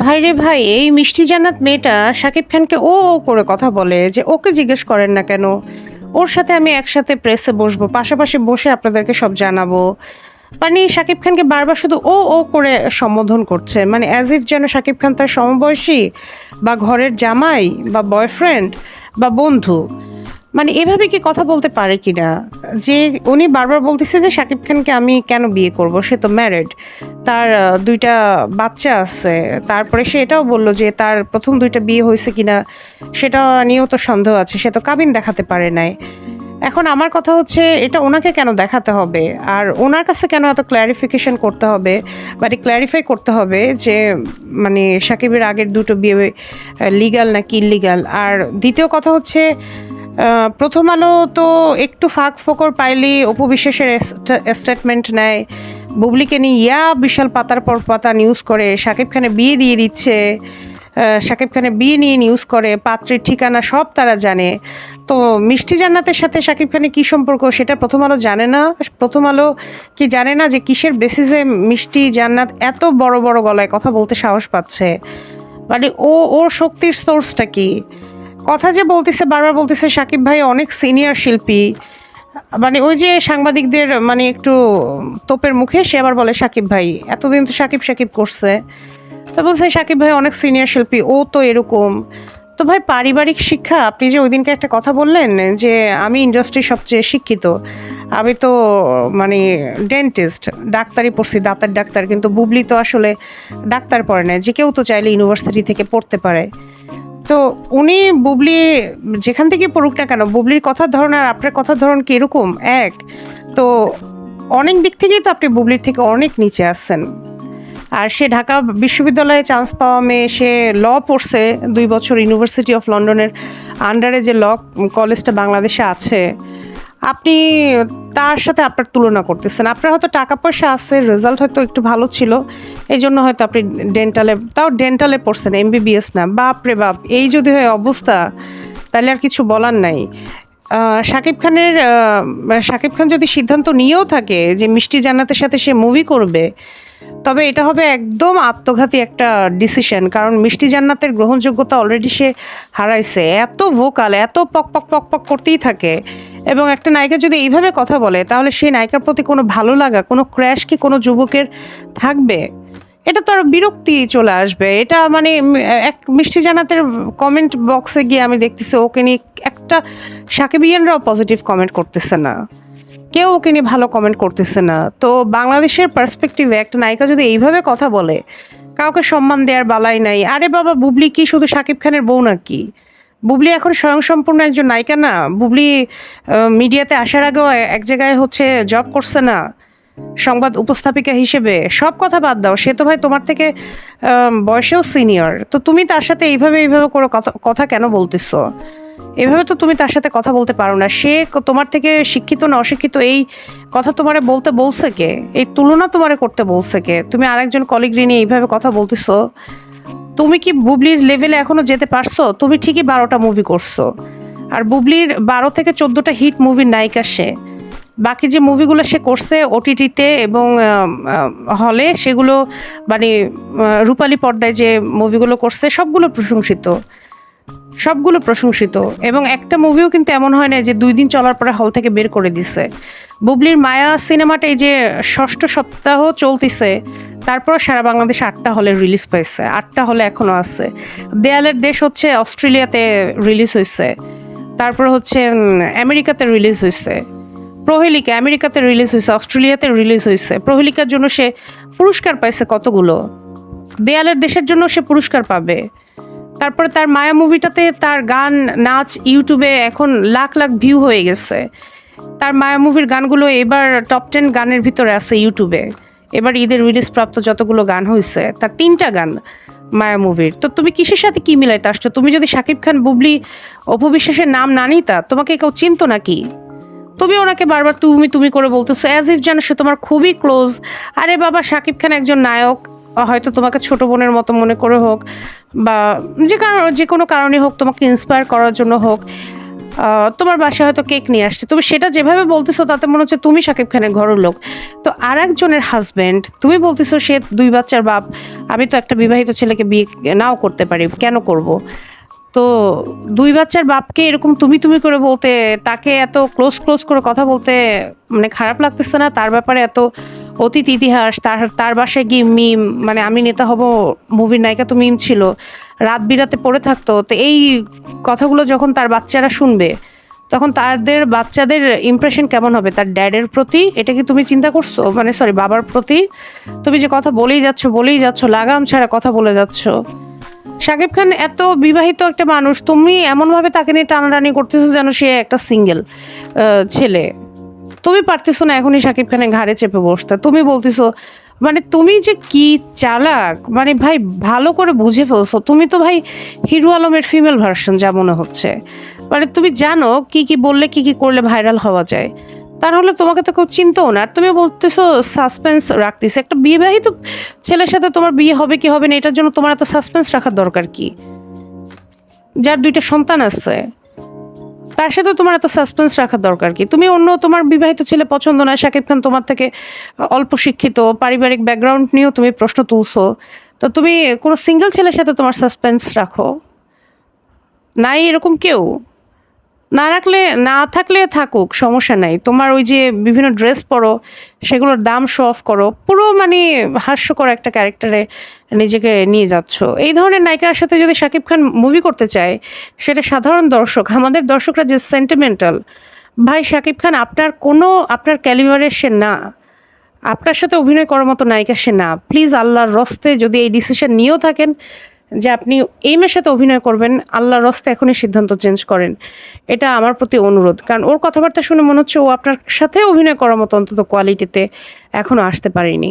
ভাইরে ভাই, এই মিষ্টি জান্নাত মেয়েটা শাকিব খানকে ও ও করে কথা বলে যে ওকে জিজ্ঞেস করেন না কেন। ওর সাথে আমি একসাথে প্রেসে বসবো, পাশাপাশি বসে আপনাদেরকে সব জানাব। মানে শাকিব খানকে বারবার শুধু ও ও করে সম্বোধন করছে। মানে অ্যাজ ইফ যেন শাকিব খান তার সমবয়সী বা ঘরের জামাই বা বয়ফ্রেন্ড বা বন্ধু। মানে এভাবে কি কথা বলতে পারে কিনা? যে উনি বারবার বলতেছে যে শাকিব খানকে আমি কেন বিয়ে করব, সে তো ম্যারিড তার দুইটা বাচ্চা আছে। তারপরে সে এটাও বলল যে তার প্রথম দুইটা বিয়ে হয়েছে কিনা, সেটা নিয়েও তো সন্দেহ আছে। সে তো কাবিন দেখাতে পারে নাই। এখন আমার কথা হচ্ছে, এটা ওনাকে কেন দেখাতে হবে? আর ওনার কাছে কেন এত ক্ল্যারিফিকেশন করতে হবে? মানে ক্ল্যারিফাই করতে হবে যে মানে সাকিবের আগের দুটো বিয়ে লিগাল না নাকি ইলিগাল আর দ্বিতীয় কথা হচ্ছে প্রথম আলো তো একটু ফাঁক ফোকর পাইলেই অপু বিশ্বাসের স্টেটমেন্ট নেয় বুবলিকে নিয়ে ইয়া বিশাল পাতার পর পাতা নিউজ করে শাকিব খানে বিয়ে দিয়ে দিচ্ছে আহ, শাকিব খানের বিয়ে নিয়ে নিউজ করে পাত্রের ঠিকানা সব তারা জানে। তো মিষ্টি জান্নাতের সাথে শাকিব খানের কী সম্পর্ক সেটা প্রথম আলো জানে না। প্রথম আলো কি জানে না যে কিসের বেসিসে মিষ্টি জান্নাত এত বড় বড় গলায় কথা বলতে সাহস পাচ্ছে? মানে ও ওর শক্তির সোর্সটা কি? কথা যে বলতেছে, বারবার বলতেছে, সাকিব ভাই অনেক সিনিয়র শিল্পী। মানে ওই যে সাংবাদিকদের মানে একটু তোপের মুখে, সে আবার বলে, সাকিব ভাই, এতদিন তো সাকিব সাকিব করছে। তো বলছে, সাকিব ভাই অনেক সিনিয়র শিল্পী, ও তো এরকম। তো ভাই, পারিবারিক শিক্ষা, আপনি যে ওই দিনকে একটা কথা বললেন, যে আমি ইন্ডাস্ট্রির সবচেয়ে শিক্ষিত, আমি তো মানে ডেন্টিস্ট ডাক্তারি পড়ছি, দাঁতের ডাক্তার, কিন্তু বুবলি তো আসলে ডাক্তার পড়ে না যে কেউ তো চাইলে ইউনিভার্সিটি থেকে পড়তে পারে। তো উনি বুবলি যেখান থেকে পড়ুক না কেন, বুবলির কথার ধরন আর আপনার কথার ধরন কীরকম? এক, তো অনেক দিক থেকেই তো আপনি বুবলির থেকে অনেক নিচে আসছেন। আর সে ঢাকা বিশ্ববিদ্যালয়ে চান্স পাওয়া মেয়ে, সে ল পড়ছে দুই বছর ইউনিভার্সিটি অফ লন্ডনের আন্ডারে যে ল কলেজটা বাংলাদেশে আছে আপনি তার সাথে আপনার তুলনা করতেছেন। আপনার হয়তো টাকা পয়সা আছে রেজাল্ট হয়তো একটু ভালো ছিল। এই জন্য হয়তো আপনি ডেন্টালে তাও ডেন্টালে পড়ছেন এমবিবিএস না। বাপ রে বাপ, এই যদি হয় অবস্থা, তাহলে আর কিছু বলার নাই। শাকিব খানের শাকিব খান যদি সিদ্ধান্ত নিয়েও থাকে যে মিষ্টি জান্নাতের সাথে সে মুভি করবে তবে এটা হবে একদম আত্মঘাতী একটা ডিসিশন কারণ মিষ্টি জান্নাতের গ্রহণযোগ্যতা অলরেডি সে হারাইছে। এত ভোকাল এত পক পক পক পক করতেই থাকে। এবং একটা নায়িকা যদি এইভাবে কথা বলে, তাহলে সেই নায়িকার প্রতি কোনো ভালো লাগা, কোনো ক্র্যাশ কি কোনো যুবকের থাকবে? এটা তো আর বিরক্তি চলে আসবে। এটা মানে এক মিষ্টি জানাতের কমেন্ট বক্সে গিয়ে আমি দেখতেছি, ওকে নিয়ে একটা সাকিবিয়ানরাও পজিটিভ কমেন্ট করতেছে না। কেউ ওকে নিয়ে ভালো কমেন্ট করতেছে না। তো বাংলাদেশের পার্সপেক্টিভে একটা নায়িকা যদি এইভাবে কথা বলে, কাউকে সম্মান দেওয়ার বালাই নাই। আরে বাবা, বুবলি কি শুধু শাকিব খানের বউ নাকি? বুবলি এখন স্বয়ংসম্পূর্ণ একজন নায়িকা না। বুবলি মিডিয়াতে আসার আগেও এক জায়গায় হচ্ছে জব করছে না। সংবাদ উপস্থাপিকা হিসেবে। সব কথা বাদ দাও। সে তো ভাই তোমার থেকে বয়সেও সিনিয়র তো তুমি তার সাথে এইভাবে এইভাবে করে কথা কথা কেন বলতেছো? এভাবে তো তুমি তার সাথে কথা বলতে পারো না। সে তোমার থেকে শিক্ষিত না অশিক্ষিত এই কথা তোমারে বলতে বলছে কে? এই তুলনা তোমারে করতে বলছে কে? তুমি আরেকজন কলিগ নিয়ে এইভাবে কথা বলতেছো। তুমি কি বুবলির লেভেলে এখনও যেতে পারছ? তুমি ঠিকই বারোটা মুভি করছ। আর বুবলির বারো থেকে চোদ্দোটা হিট মুভির নায়িকা সে। বাকি যে মুভিগুলো সে করছে ওটিটিতে এবং হলে সেগুলো মানে রূপালী পর্দায় যে মুভিগুলো করছে, সবগুলো প্রশংসিত। সবগুলো প্রশংসিত। এবং একটা মুভিও কিন্তু এমন হয় না যে দুই দিন চলার পরে হল থেকে বের করে দিছে। বুবলির মায়া সিনেমাটা এই যে ষষ্ঠ সপ্তাহ চলতিছে তারপর সারা বাংলাদেশে আটটা হলে রিলিজ পাইছে, আটটা হলে এখনও আছে। দেয়ালের দেশ হচ্ছে অস্ট্রেলিয়াতে রিলিজ হয়েছে তারপর হচ্ছে আমেরিকাতে রিলিজ হয়েছে প্রহেলিকা, আমেরিকাতে রিলিজ হয়েছে অস্ট্রেলিয়াতে রিলিজ হয়েছে প্রহেলিকার জন্য সে পুরস্কার পাইছে কতগুলো? দেয়ালের দেশের জন্য সে পুরস্কার পাবে। তারপরে তার মায়া মুভিটাতে তার গান, নাচ ইউটিউবে এখন লাখ লাখ ভিউ হয়ে গেছে। তার মায়া মুভির গানগুলো এবার টপ টেন গানের ভিতরে আছে ইউটিউবে এবার ঈদের রিলিজ প্রাপ্ত যতগুলো গান হয়েছে তার তিনটা গান মায়া মুভির তো তুমি কিসের সাথে কি মিলাইতে আসছো? তুমি যদি শাকিব খান, বুবলি অপবিশ্বাসের নাম না নিতা, তোমাকে কেউ চিনতো নাকি? তুমি ওনাকে বারবার তুমি তুমি করে বলতেছো অ্যাজ ইফ যেন সে তোমার খুবই ক্লোজ আরে বাবা, শাকিব খান একজন নায়ক, হয়তো তোমাকে ছোট বোনের মতো মনে করে হোক। বা যে কারণ, যে কোনো কারণে হোক, তোমাকে ইন্সপায়ার করার জন্য হোক তোমার বাসায় হয়তো কেক নিয়ে আসছে। তুমি সেটা যেভাবে বলতেছো, তাতে মনে হচ্ছে তুমি সাকিব খানের ঘরের লোক। তো আর একজনের হাজব্যান্ড তুমি বলতেছো সে দুই বাচ্চার বাপ, আমি তো একটা বিবাহিত ছেলেকে বিয়ে নাও করতে পারি, কেন করব? তো দুই বাচ্চার বাপকে এরকম তুমি তুমি করে বলতে, তাকে এত ক্লোজ ক্লোজ করে কথা বলতে মানে খারাপ লাগতেছে না? তার ব্যাপারে এত অতীত ইতিহাস, তার তার বাসায় গিয়ে মিম মানে আমি নেতা হব মুভির নায়িকা তো মিম ছিল। রাত বিরাতে পড়ে থাকতো। তো এই কথাগুলো যখন তার বাচ্চারা শুনবে, তখন তাদের বাচ্চাদের ইমপ্রেশন কেমন হবে? তার ড্যাডের প্রতি? এটা কি তুমি চিন্তা করছ? মানে সরি বাবার প্রতি? তুমি যে কথা বলেই যাচ্ছ বলেই যাচ্ছ, লাগাম ছাড়া কথা বলে যাচ্ছ। শাকিব খান এত বিবাহিত একটা মানুষ, তুমি এমনভাবে তাকে নিয়ে টানাটানি করতেছো যেন সে একটা সিঙ্গেল ছেলে। তুমি পারতেছো না এখনই শাকিব খানের ঘাড়ে চেপে বসতে। তুমি বলতেছো মানে তুমি যে কি চালাক মানে ভাই ভালো করে বুঝে ফেলছো। তুমি তো ভাই হিরো আলমের ফিমেল ভার্সন যা মনে হচ্ছে। মানে তুমি জানো কি কি বললে, কি কি করলে ভাইরাল হওয়া যায়। তাহলে তোমাকে তো কেউ চিনতেও না। আর তুমি বলতেছো সাসপেন্স রাখতেছে। একটা বিবাহিত ছেলের সাথে তোমার বিয়ে হবে কি হবে না, এটার জন্য তোমার এত সাসপেন্স রাখার দরকার কি? যার দুইটা সন্তান আছে, তার সাথে তোমার এত সাসপেন্স রাখার দরকার কি? তুমি অন্য তোমার বিবাহিত ছেলে পছন্দ না শাকিব খান তোমার থেকে অল্প শিক্ষিত, পারিবারিক ব্যাকগ্রাউন্ড নিয়েও তুমি প্রশ্ন তুলছো। তো তুমি কোনো সিঙ্গেল ছেলের সাথে তোমার সাসপেন্স রাখো? নাই এরকম কেউ? না রাখলে, না থাকলে থাকুক, সমস্যা নাই। তোমার ওই যে বিভিন্ন ড্রেস পরো, সেগুলোর দাম শো অফ করো, পুরো মানে হাস্যকর একটা ক্যারেক্টারে নিজেকে নিয়ে যাচ্ছ। এই ধরনের নায়িকার সাথে যদি শাকিব খান মুভি করতে চায়, সেটা সাধারণ দর্শক, আমাদের দর্শকরা যে সেন্টিমেন্টাল ভাই শাকিব খান আপনার কোনো, আপনার ক্যালিভারের সে না। আপনার সাথে অভিনয় করার মতো নায়িকা সে না। প্লিজ আল্লাহর রস্তে যদি এই ডিসিশন নিয়েও থাকেন যে আপনি এই মেয়ের সাথে অভিনয় করবেন, আল্লাহর রস্তে এখনই সিদ্ধান্ত চেঞ্জ করেন। এটা আমার প্রতি অনুরোধ। কারণ ওর কথাবার্তা শুনে মনে হচ্ছে ও আপনার সাথে অভিনয় করার মতো অন্তত কোয়ালিটিতে এখনও আসতে পারেনি।